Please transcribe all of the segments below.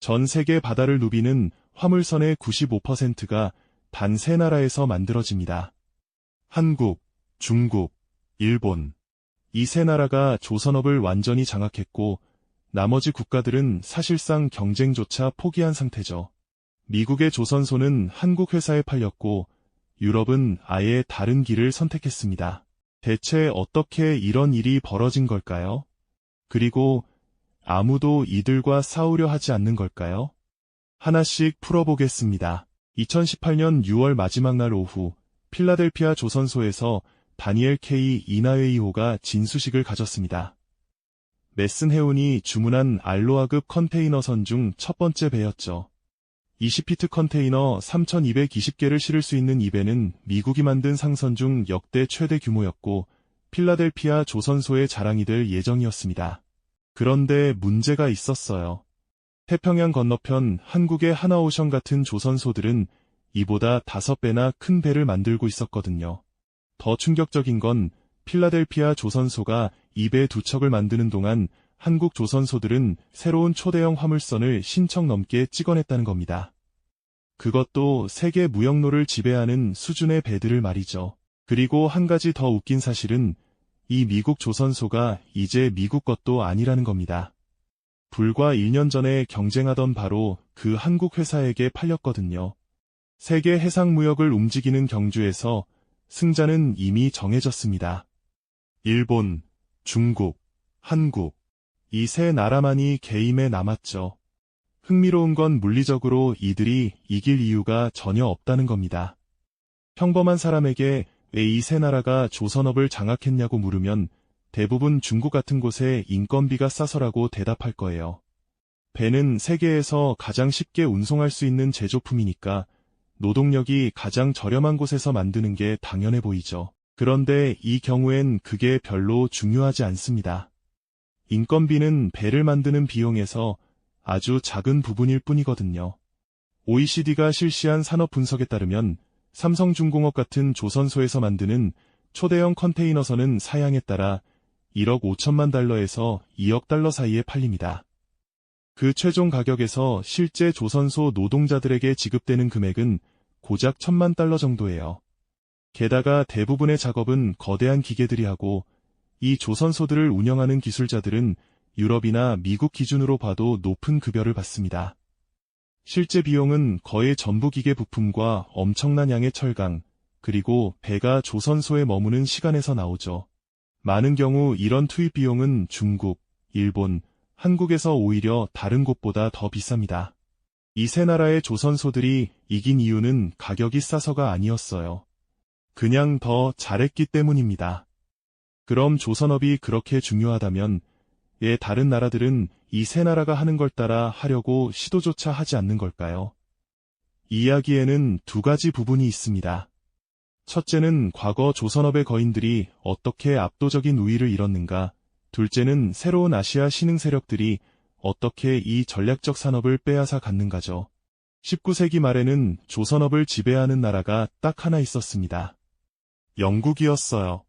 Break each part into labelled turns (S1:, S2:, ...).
S1: 전 세계 바다를 누비는 화물선의 95%가 단 세 나라에서 만들어집니다. 한국, 중국, 일본. 이 세 나라가 조선업을 완전히 장악했고, 나머지 국가들은 사실상 경쟁조차 포기한 상태죠. 미국의 조선소는 한국 회사에 팔렸고, 유럽은 아예 다른 길을 선택했습니다. 대체 어떻게 이런 일이 벌어진 걸까요? 그리고 아무도 이들과 싸우려 하지 않는 걸까요? 하나씩 풀어보겠습니다. 2018년 6월 마지막 날 오후 필라델피아 조선소에서 다니엘 K 이나웨이호가 진수식을 가졌습니다. 메슨 해운이 주문한 알로아급 컨테이너선 중 첫 번째 배였죠. 20피트 컨테이너 3,220개를 실을 수 있는 이 배는 미국이 만든 상선 중 역대 최대 규모였고 필라델피아 조선소의 자랑이 될 예정이었습니다. 그런데 문제가 있었어요. 태평양 건너편 한국의 하나오션 같은 조선소들은 이보다 다섯 배나 큰 배를 만들고 있었거든요. 더 충격적인 건 필라델피아 조선소가 이배두 척을 만드는 동안 한국 조선소들은 새로운 초대형 화물선을 신청 넘게 찍어냈다는 겁니다. 그것도 세계 무역로를 지배하는 수준의 배들을 말이죠. 그리고 한 가지 더 웃긴 사실은 이 미국 조선소가 이제 미국 것도 아니라는 겁니다. 불과 1년 전에 경쟁하던 바로 그 한국 회사에게 팔렸거든요. 세계 해상무역을 움직이는 경주에서 승자는 이미 정해졌습니다. 일본, 중국, 한국, 이 세 나라만이 개임에 남았죠. 흥미로운 건 물리적으로 이들이 이길 이유가 전혀 없다는 겁니다. 평범한 사람에게 왜 이 세 나라가 조선업을 장악했냐고 물으면 대부분 중국 같은 곳에 인건비가 싸서라고 대답할 거예요. 배는 세계에서 가장 쉽게 운송할 수 있는 제조품이니까 노동력이 가장 저렴한 곳에서 만드는 게 당연해 보이죠. 그런데 이 경우엔 그게 별로 중요하지 않습니다. 인건비는 배를 만드는 비용에서 아주 작은 부분일 뿐이거든요. OECD가 실시한 산업 분석에 따르면 삼성중공업 같은 조선소에서 만드는 초대형 컨테이너선은 사양에 따라 1억 5천만 달러에서 2억 달러 사이에 팔립니다. 그 최종 가격에서 실제 조선소 노동자들에게 지급되는 금액은 고작 천만 달러 정도예요. 게다가 대부분의 작업은 거대한 기계들이 하고 이 조선소들을 운영하는 기술자들은 유럽이나 미국 기준으로 봐도 높은 급여를 받습니다. 실제 비용은 거의 전부 기계 부품과 엄청난 양의 철강, 그리고 배가 조선소에 머무는 시간에서 나오죠. 많은 경우 이런 투입 비용은 중국, 일본, 한국에서 오히려 다른 곳보다 더 비쌉니다. 이 세 나라의 조선소들이 이긴 이유는 가격이 싸서가 아니었어요. 그냥 더 잘했기 때문입니다. 그럼 조선업이 그렇게 중요하다면 예 다른 나라들은 이 세 나라가 하는 걸 따라 하려고 시도조차 하지 않는 걸까요? 이야기에는 두 가지 부분이 있습니다. 첫째는 과거 조선업의 거인들이 어떻게 압도적인 우위를 잃었는가, 둘째는 새로운 아시아 신흥 세력들이 어떻게 이 전략적 산업을 빼앗아 갔는가죠. 19세기 말에는 조선업을 지배하는 나라가 딱 하나 있었습니다. 영국이었어요.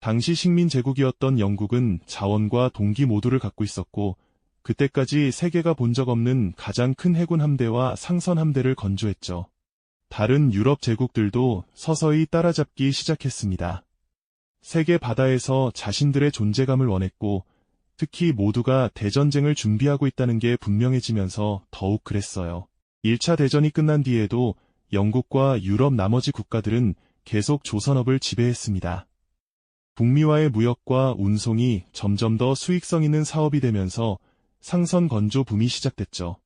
S1: 당시 식민 제국이었던 영국은 자원과 동기 모두를 갖고 있었고, 그때까지 세계가 본 적 없는 가장 큰 해군 함대와 상선 함대를 건조했죠. 다른 유럽 제국들도 서서히 따라잡기 시작했습니다. 세계 바다에서 자신들의 존재감을 원했고, 특히 모두가 대전쟁을 준비하고 있다는 게 분명해지면서 더욱 그랬어요. 1차 대전이 끝난 뒤에도 영국과 유럽 나머지 국가들은 계속 조선업을 지배했습니다. 북미와의 무역과 운송이 점점 더 수익성 있는 사업이 되면서 상선 건조 붐이 시작됐죠.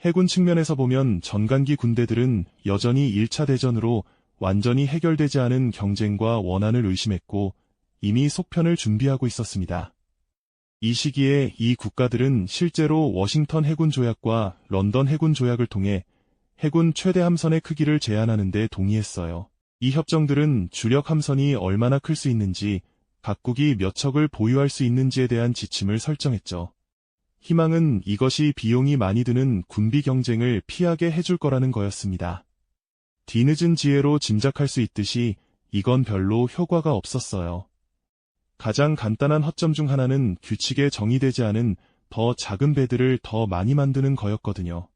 S1: 해군 측면에서 보면 전간기 군대들은 여전히 1차 대전으로 완전히 해결되지 않은 경쟁과 원한을 의심했고 이미 속편을 준비하고 있었습니다. 이 시기에 이 국가들은 실제로 워싱턴 해군 조약과 런던 해군 조약을 통해 해군 최대 함선의 크기를 제한하는 데 동의했어요. 이 협정들은 주력 함선이 얼마나 클 수 있는지, 각국이 몇 척을 보유할 수 있는지에 대한 지침을 설정했죠. 희망은 이것이 비용이 많이 드는 군비 경쟁을 피하게 해줄 거라는 거였습니다. 뒤늦은 지혜로 짐작할 수 있듯이 이건 별로 효과가 없었어요. 가장 간단한 허점 중 하나는 규칙에 정의되지 않은 더 작은 배들을 더 많이 만드는 거였거든요.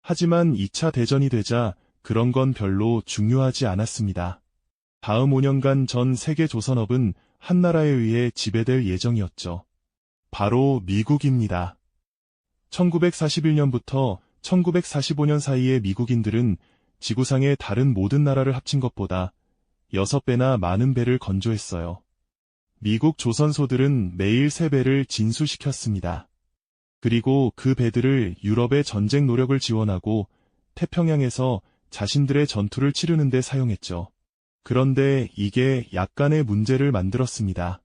S1: 하지만 2차 대전이 되자 그런 건 별로 중요하지 않았습니다. 다음 5년간 전 세계 조선업은 한나라에 의해 지배될 예정이었죠. 바로 미국입니다. 1941년부터 1945년 사이에 미국인들은 지구상의 다른 모든 나라를 합친 것보다 6배나 많은 배를 건조했어요. 미국 조선소들은 매일 3배를 진수시켰습니다. 그리고 그 배들을 유럽의 전쟁 노력을 지원하고 태평양에서 자신들의 전투를 치르는 데 사용했죠. 그런데 이게 약간의 문제를 만들었습니다.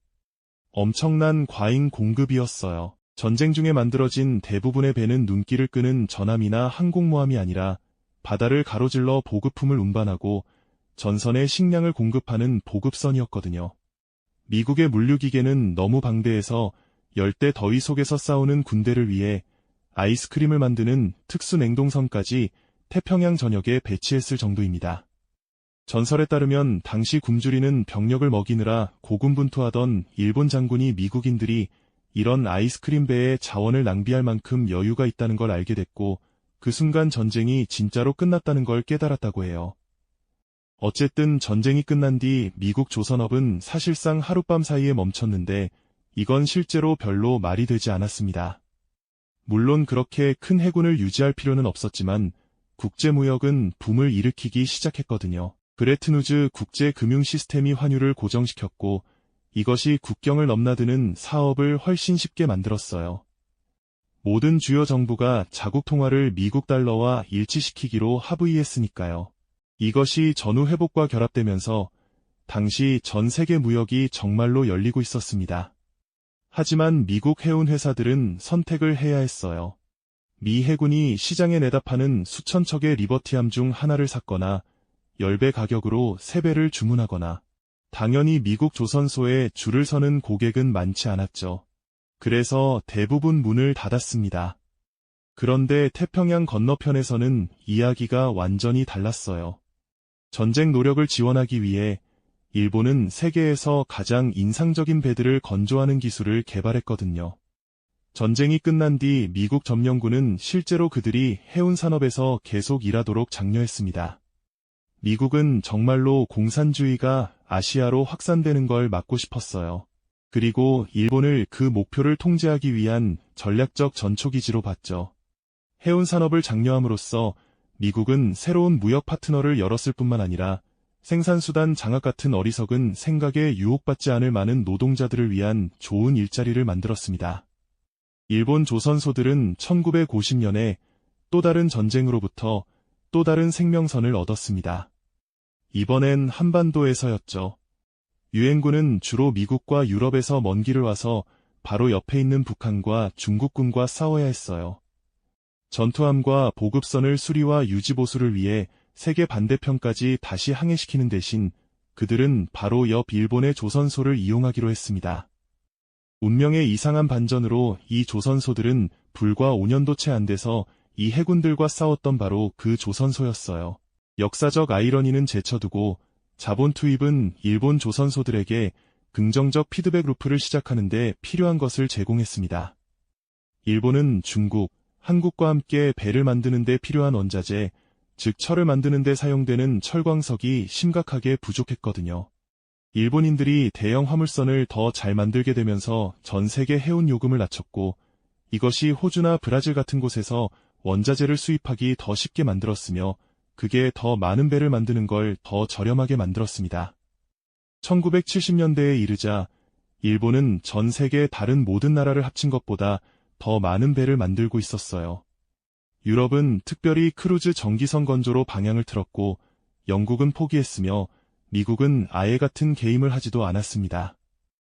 S1: 엄청난 과잉 공급이었어요. 전쟁 중에 만들어진 대부분의 배는 눈길을 끄는 전함이나 항공모함이 아니라 바다를 가로질러 보급품을 운반하고 전선에 식량을 공급하는 보급선이었거든요. 미국의 물류기계는 너무 방대해서 열대 더위 속에서 싸우는 군대를 위해 아이스크림을 만드는 특수 냉동선까지 태평양 전역에 배치했을 정도입니다. 전설에 따르면 당시 굶주리는 병력을 먹이느라 고군분투하던 일본 장군이 미국인들이 이런 아이스크림 배에 자원을 낭비할 만큼 여유가 있다는 걸 알게 됐고 그 순간 전쟁이 진짜로 끝났다는 걸 깨달았다고 해요. 어쨌든 전쟁이 끝난 뒤 미국 조선업은 사실상 하룻밤 사이에 멈췄는데 이건 실제로 별로 말이 되지 않았습니다. 물론 그렇게 큰 해군을 유지할 필요는 없었지만 국제무역은 붐을 일으키기 시작했거든요. 브레트누즈 국제금융 시스템이 환율을 고정시켰고 이것이 국경을 넘나드는 사업을 훨씬 쉽게 만들었어요. 모든 주요 정부가 자국 통화를 미국 달러와 일치시키기로 합의했으니까요. 이것이 전후 회복과 결합되면서 당시 전 세계 무역이 정말로 열리고 있었습니다. 하지만 미국 해운 회사들은 선택을 해야 했어요. 미 해군이 시장에 내다 파는 수천 척의 리버티함 중 하나를 샀거나 10배 가격으로 3배를 주문하거나 당연히 미국 조선소에 줄을 서는 고객은 많지 않았죠. 그래서 대부분 문을 닫았습니다. 그런데 태평양 건너편에서는 이야기가 완전히 달랐어요. 전쟁 노력을 지원하기 위해 일본은 세계에서 가장 인상적인 배들을 건조하는 기술을 개발했거든요. 전쟁이 끝난 뒤 미국 점령군은 실제로 그들이 해운 산업에서 계속 일하도록 장려했습니다. 미국은 정말로 공산주의가 아시아로 확산되는 걸 막고 싶었어요. 그리고 일본을 그 목표를 통제하기 위한 전략적 전초기지로 봤죠. 해운 산업을 장려함으로써 미국은 새로운 무역 파트너를 열었을 뿐만 아니라 생산수단 장악 같은 어리석은 생각에 유혹받지 않을 많은 노동자들을 위한 좋은 일자리를 만들었습니다. 일본 조선소들은 1950년에 또 다른 전쟁으로부터 또 다른 생명선을 얻었습니다. 이번엔 한반도에서였죠. 유엔군은 주로 미국과 유럽에서 먼 길을 와서 바로 옆에 있는 북한과 중국군과 싸워야 했어요. 전투함과 보급선을 수리와 유지보수를 위해 세계 반대편까지 다시 항해시키는 대신 그들은 바로 옆 일본의 조선소를 이용하기로 했습니다. 운명의 이상한 반전으로 이 조선소들은 불과 5년도 채 안 돼서 이 해군들과 싸웠던 바로 그 조선소였어요. 역사적 아이러니는 제쳐두고 자본 투입은 일본 조선소들에게 긍정적 피드백 루프를 시작하는데 필요한 것을 제공했습니다. 일본은 중국, 한국과 함께 배를 만드는 데 필요한 원자재, 즉 철을 만드는 데 사용되는 철광석이 심각하게 부족했거든요. 일본인들이 대형 화물선을 더 잘 만들게 되면서 전 세계 해운 요금을 낮췄고 이것이 호주나 브라질 같은 곳에서 원자재를 수입하기 더 쉽게 만들었으며 그게 더 많은 배를 만드는 걸 더 저렴하게 만들었습니다. 1970년대에 이르자 일본은 전 세계 다른 모든 나라를 합친 것보다 더 많은 배를 만들고 있었어요. 유럽은 특별히 크루즈 전기선 건조로 방향을 틀었고 영국은 포기했으며 미국은 아예 같은 게임을 하지도 않았습니다.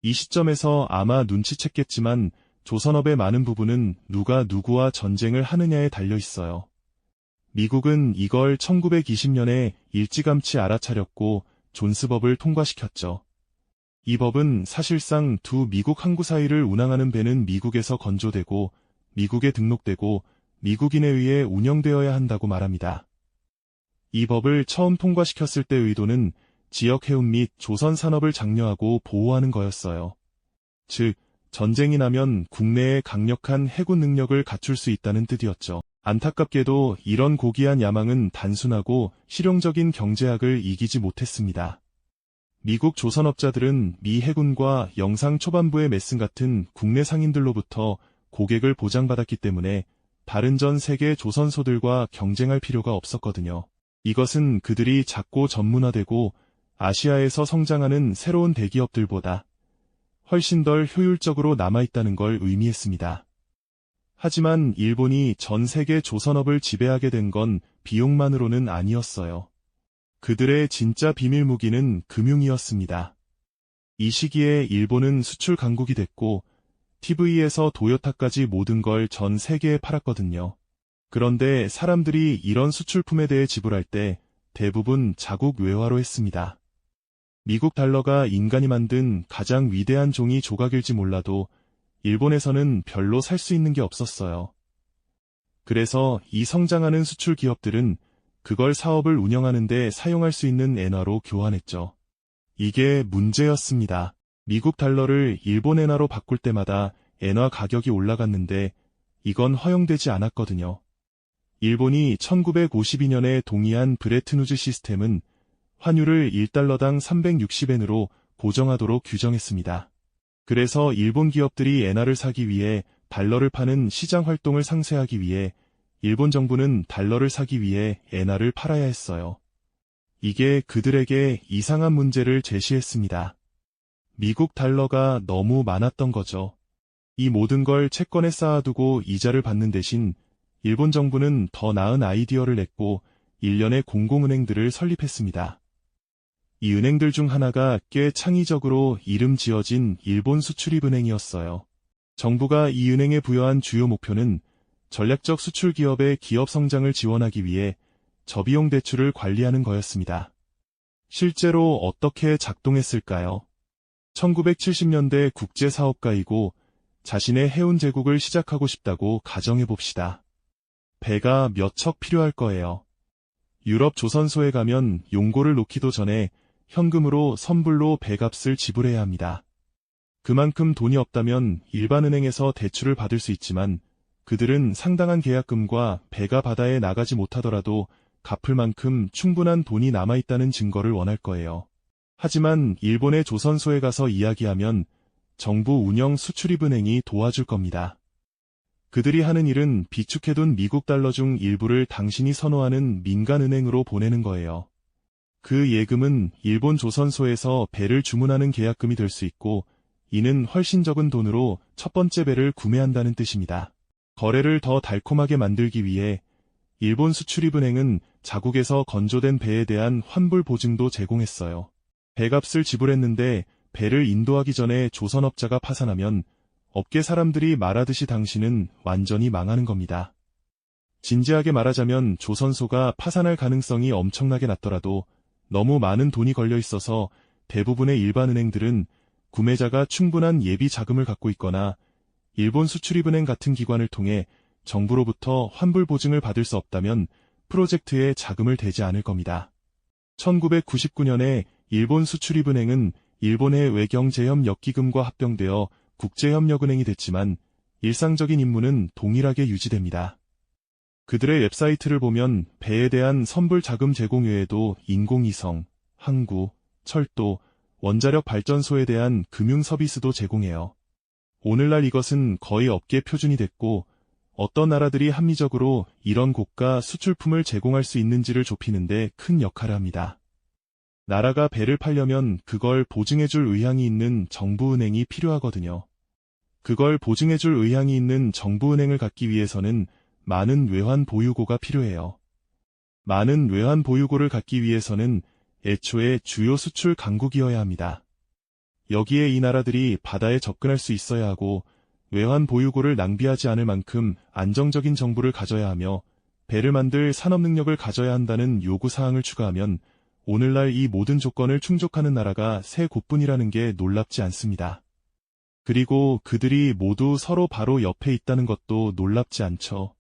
S1: 이 시점에서 아마 눈치챘겠지만 조선업의 많은 부분은 누가 누구와 전쟁을 하느냐에 달려 있어요. 미국은 이걸 1920년에 일찌감치 알아차렸고 존스법을 통과시켰죠. 이 법은 사실상 두 미국 항구 사이를 운항하는 배는 미국에서 건조되고 미국에 등록되고 미국인에 의해 운영되어야 한다고 말합니다. 이 법을 처음 통과시켰을 때 의도는 지역 해운 및 조선 산업을 장려하고 보호하는 거였어요. 즉, 전쟁이 나면 국내에 강력한 해군 능력을 갖출 수 있다는 뜻이었죠. 안타깝게도 이런 고귀한 야망은 단순하고 실용적인 경제학을 이기지 못했습니다. 미국 조선업자들은 미 해군과 영상 초반부의 메슨 같은 국내 상인들로부터 고객을 보장받았기 때문에 다른 전 세계 조선소들과 경쟁할 필요가 없었거든요. 이것은 그들이 작고 전문화되고 아시아에서 성장하는 새로운 대기업들보다 훨씬 덜 효율적으로 남아있다는 걸 의미했습니다. 하지만 일본이 전 세계 조선업을 지배하게 된 건 비용만으로는 아니었어요. 그들의 진짜 비밀 무기는 금융이었습니다. 이 시기에 일본은 수출 강국이 됐고 TV에서 도요타까지 모든 걸 전 세계에 팔았거든요. 그런데 사람들이 이런 수출품에 대해 지불할 때 대부분 자국 외화로 했습니다. 미국 달러가 인간이 만든 가장 위대한 종이 조각일지 몰라도 일본에서는 별로 살 수 있는 게 없었어요. 그래서 이 성장하는 수출 기업들은 그걸 사업을 운영하는데 사용할 수 있는 엔화로 교환했죠. 이게 문제였습니다. 미국 달러를 일본 엔화로 바꿀 때마다 엔화 가격이 올라갔는데 이건 허용되지 않았거든요. 일본이 1952년에 동의한 브레트누즈 시스템은 환율을 1달러당 360엔으로 고정하도록 규정했습니다. 그래서 일본 기업들이 엔화를 사기 위해 달러를 파는 시장 활동을 상쇄하기 위해 일본 정부는 달러를 사기 위해 엔화를 팔아야 했어요. 이게 그들에게 이상한 문제를 제시했습니다. 미국 달러가 너무 많았던 거죠. 이 모든 걸 채권에 쌓아두고 이자를 받는 대신 일본 정부는 더 나은 아이디어를 냈고 일련의 공공은행들을 설립했습니다. 이 은행들 중 하나가 꽤 창의적으로 이름 지어진 일본 수출입은행이었어요. 정부가 이 은행에 부여한 주요 목표는 전략적 수출 기업의 기업 성장을 지원하기 위해 저비용 대출을 관리하는 거였습니다. 실제로 어떻게 작동했을까요? 1970년대 국제사업가이고 자신의 해운 제국을 시작하고 싶다고 가정해 봅시다. 배가 몇 척 필요할 거예요. 유럽 조선소에 가면 용고를 놓기도 전에 현금으로 선불로 배값을 지불해야 합니다. 그만큼 돈이 없다면 일반 은행에서 대출을 받을 수 있지만 그들은 상당한 계약금과 배가 바다에 나가지 못하더라도 갚을 만큼 충분한 돈이 남아있다는 증거를 원할 거예요. 하지만 일본의 조선소에 가서 이야기하면 정부 운영 수출입은행이 도와줄 겁니다. 그들이 하는 일은 비축해둔 미국 달러 중 일부를 당신이 선호하는 민간은행으로 보내는 거예요. 그 예금은 일본 조선소에서 배를 주문하는 계약금이 될 수 있고 이는 훨씬 적은 돈으로 첫 번째 배를 구매한다는 뜻입니다. 거래를 더 달콤하게 만들기 위해 일본 수출입은행은 자국에서 건조된 배에 대한 환불 보증도 제공했어요. 배값을 지불했는데 배를 인도하기 전에 조선업자가 파산하면 업계 사람들이 말하듯이 당신은 완전히 망하는 겁니다. 진지하게 말하자면 조선소가 파산할 가능성이 엄청나게 낮더라도 너무 많은 돈이 걸려 있어서 대부분의 일반 은행들은 구매자가 충분한 예비 자금을 갖고 있거나 일본 수출입은행 같은 기관을 통해 정부로부터 환불 보증을 받을 수 없다면 프로젝트에 자금을 대지 않을 겁니다. 1999년에 일본 수출입은행은 일본의 외경제협력기금과 합병되어 국제협력은행이 됐지만 일상적인 임무는 동일하게 유지됩니다. 그들의 웹사이트를 보면 배에 대한 선불 자금 제공 외에도 인공위성, 항구, 철도, 원자력 발전소에 대한 금융 서비스도 제공해요. 오늘날 이것은 거의 업계 표준이 됐고 어떤 나라들이 합리적으로 이런 고가 수출품을 제공할 수 있는지를 좁히는데 큰 역할을 합니다. 나라가 배를 팔려면 그걸 보증해줄 의향이 있는 정부은행이 필요하거든요. 그걸 보증해줄 의향이 있는 정부은행을 갖기 위해서는 많은 외환 보유고가 필요해요. 많은 외환 보유고를 갖기 위해서는 애초에 주요 수출 강국이어야 합니다. 여기에 이 나라들이 바다에 접근할 수 있어야 하고 외환 보유고를 낭비하지 않을 만큼 안정적인 정부를 가져야 하며 배를 만들 산업 능력을 가져야 한다는 요구 사항을 추가하면 오늘날 이 모든 조건을 충족하는 나라가 세 곳뿐이라는 게 놀랍지 않습니다. 그리고 그들이 모두 서로 바로 옆에 있다는 것도 놀랍지 않죠.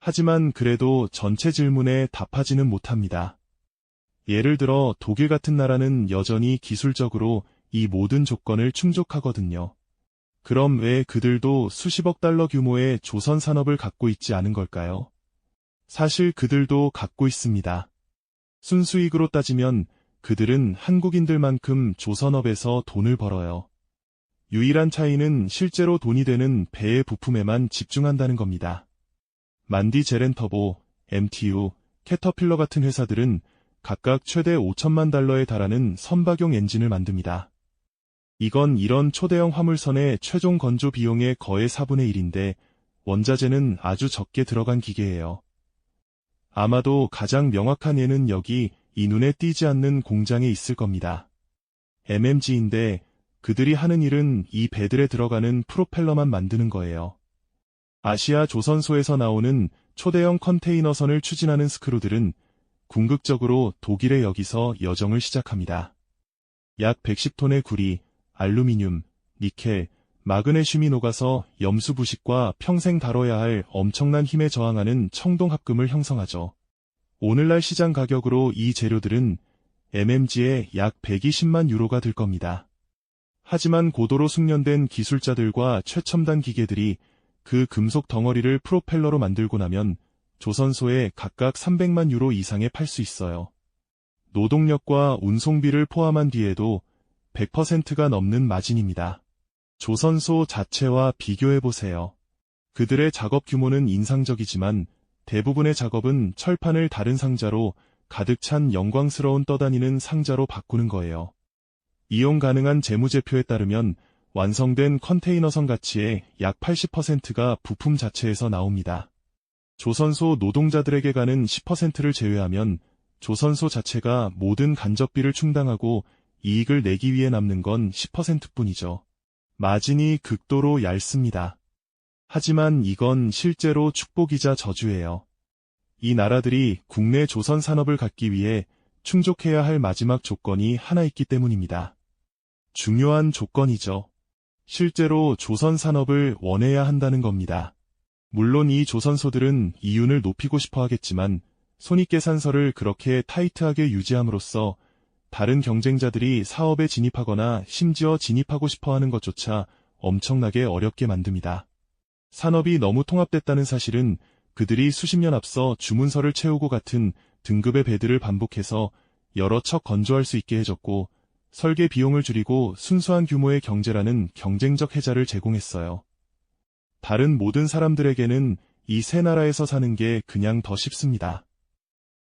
S1: 하지만 그래도 전체 질문에 답하지는 못합니다. 예를 들어 독일 같은 나라는 여전히 기술적으로 이 모든 조건을 충족하거든요. 그럼 왜 그들도 수십억 달러 규모의 조선 산업을 갖고 있지 않은 걸까요? 사실 그들도 갖고 있습니다. 순수익으로 따지면 그들은 한국인들만큼 조선업에서 돈을 벌어요. 유일한 차이는 실제로 돈이 되는 배의 부품에만 집중한다는 겁니다. 만디 제렌터보, MTU, 캐터필러 같은 회사들은 각각 최대 5천만 달러에 달하는 선박용 엔진을 만듭니다. 이건 이런 초대형 화물선의 최종 건조 비용의 거의 4분의 1인데 원자재는 아주 적게 들어간 기계예요. 아마도 가장 명확한 예는 여기 이 눈에 띄지 않는 공장에 있을 겁니다. MMG인데 그들이 하는 일은 이 배들에 들어가는 프로펠러만 만드는 거예요. 아시아 조선소에서 나오는 초대형 컨테이너선을 추진하는 스크루들은 궁극적으로 독일의 여기서 여정을 시작합니다. 약 110톤의 구리, 알루미늄, 니켈, 마그네슘이 녹아서 염수 부식과 평생 다뤄야 할 엄청난 힘에 저항하는 청동합금을 형성하죠. 오늘날 시장 가격으로 이 재료들은 MMG에 약 120만 유로가 들 겁니다. 하지만 고도로 숙련된 기술자들과 최첨단 기계들이 그 금속 덩어리를 프로펠러로 만들고 나면 조선소에 각각 300만 유로 이상에 팔 수 있어요. 노동력과 운송비를 포함한 뒤에도 100%가 넘는 마진입니다. 조선소 자체와 비교해보세요. 그들의 작업 규모는 인상적이지만 대부분의 작업은 철판을 다른 상자로 가득 찬 영광스러운 떠다니는 상자로 바꾸는 거예요. 이용 가능한 재무제표에 따르면 완성된 컨테이너선 가치의 약 80%가 부품 자체에서 나옵니다. 조선소 노동자들에게 가는 10%를 제외하면 조선소 자체가 모든 간접비를 충당하고 이익을 내기 위해 남는 건 10%뿐이죠. 마진이 극도로 얇습니다. 하지만 이건 실제로 축복이자 저주예요. 이 나라들이 국내 조선 산업을 갖기 위해 충족해야 할 마지막 조건이 하나 있기 때문입니다. 중요한 조건이죠. 실제로 조선 산업을 원해야 한다는 겁니다. 물론 이 조선소들은 이윤을 높이고 싶어 하겠지만 손익계산서를 그렇게 타이트하게 유지함으로써 다른 경쟁자들이 사업에 진입하거나 심지어 진입하고 싶어 하는 것조차 엄청나게 어렵게 만듭니다. 산업이 너무 통합됐다는 사실은 그들이 수십 년 앞서 주문서를 채우고 같은 등급의 배들을 반복해서 여러 척 건조할 수 있게 해줬고 설계 비용을 줄이고 순수한 규모의 경제라는 경쟁적 혜자를 제공했어요. 다른 모든 사람들에게는 이 세 나라에서 사는 게 그냥 더 쉽습니다.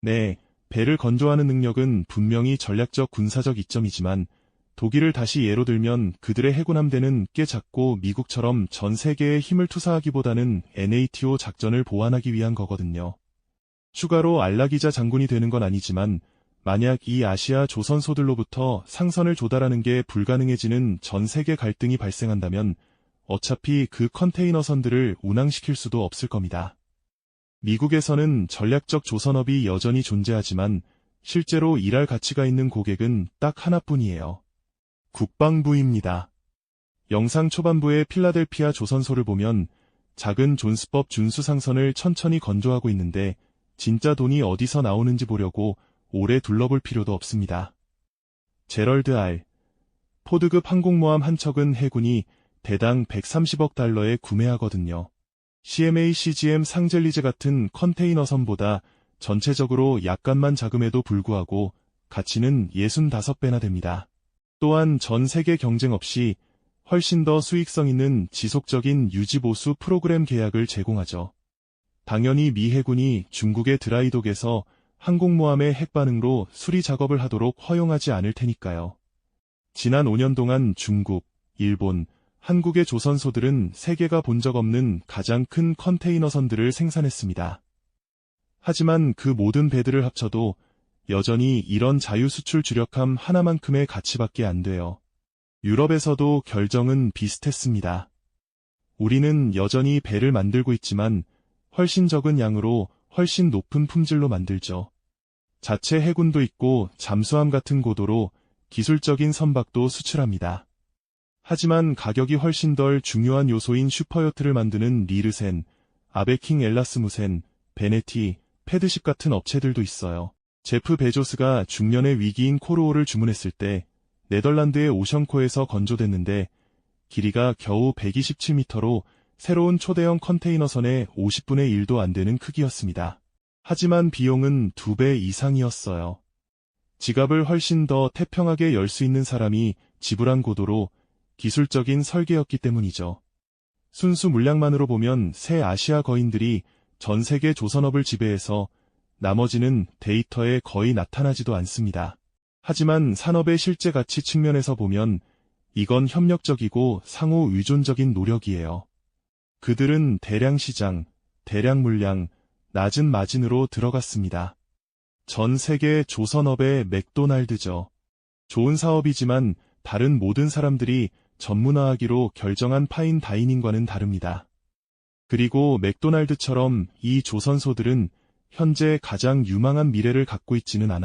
S1: 네, 배를 건조하는 능력은 분명히 전략적 군사적 이점이지만 독일을 다시 예로 들면 그들의 해군 함대는 꽤 작고 미국처럼 전 세계에 힘을 투사하기보다는 NATO 작전을 보완하기 위한 거거든요. 추가로 알라기자 장군이 되는 건 아니지만 만약 이 아시아 조선소들로부터 상선을 조달하는 게 불가능해지는 전 세계 갈등이 발생한다면 어차피 그 컨테이너 선들을 운항시킬 수도 없을 겁니다. 미국에서는 전략적 조선업이 여전히 존재하지만 실제로 일할 가치가 있는 고객은 딱 하나뿐이에요. 국방부입니다. 영상 초반부의 필라델피아 조선소를 보면 작은 존스법 준수상선을 천천히 건조하고 있는데 진짜 돈이 어디서 나오는지 보려고 오래 둘러볼 필요도 없습니다. 제럴드 알. 포드급 항공모함 한 척은 해군이 대당 130억 달러에 구매하거든요. CMA CGM 상젤리제 같은 컨테이너선보다 전체적으로 약간만 자금에도 불구하고 가치는 65배나 됩니다. 또한 전 세계 경쟁 없이 훨씬 더 수익성 있는 지속적인 유지보수 프로그램 계약을 제공하죠. 당연히 미 해군이 중국의 드라이독에서 항공모함의 핵반응로 수리 작업을 하도록 허용하지 않을 테니까요. 지난 5년 동안 중국, 일본, 한국의 조선소들은 세계가 본 적 없는 가장 큰 컨테이너선들을 생산했습니다. 하지만 그 모든 배들을 합쳐도 여전히 이런 자유수출 주력함 하나만큼의 가치밖에 안 돼요. 유럽에서도 결정은 비슷했습니다. 우리는 여전히 배를 만들고 있지만 훨씬 적은 양으로 훨씬 높은 품질로 만들죠. 자체 해군도 있고 잠수함 같은 고도로 기술적인 선박도 수출합니다. 하지만 가격이 훨씬 덜 중요한 요소인 슈퍼요트를 만드는 리르센, 아베킹 엘라스무센, 베네티, 패드십 같은 업체들도 있어요. 제프 베조스가 중년의 위기인 코르오를 주문했을 때 네덜란드의 오션코에서 건조됐는데 길이가 겨우 127m로 새로운 초대형 컨테이너선의 50분의 1도 안 되는 크기였습니다. 하지만 비용은 두배 이상이었어요. 지갑을 훨씬 더 태평하게 열 수 있는 사람이 지불한 고도로 기술적인 설계였기 때문이죠. 순수 물량만으로 보면 새 아시아 거인들이 전 세계 조선업을 지배해서 나머지는 데이터에 거의 나타나지도 않습니다. 하지만 산업의 실제 가치 측면에서 보면 이건 협력적이고 상호 의존적인 노력이에요. 그들은 대량 시장, 대량 물량, 낮은 마진으로 들어갔습니다. 전 세계 조선업의 맥도날드죠. 좋은 사업이지만 다른 모든 사람들이 전문화하기로 결정한 파인 다이닝과는 다릅니다. 그리고 맥도날드처럼 이 조선소들은 현재 가장 유망한 미래를 갖고 있지는 않아요.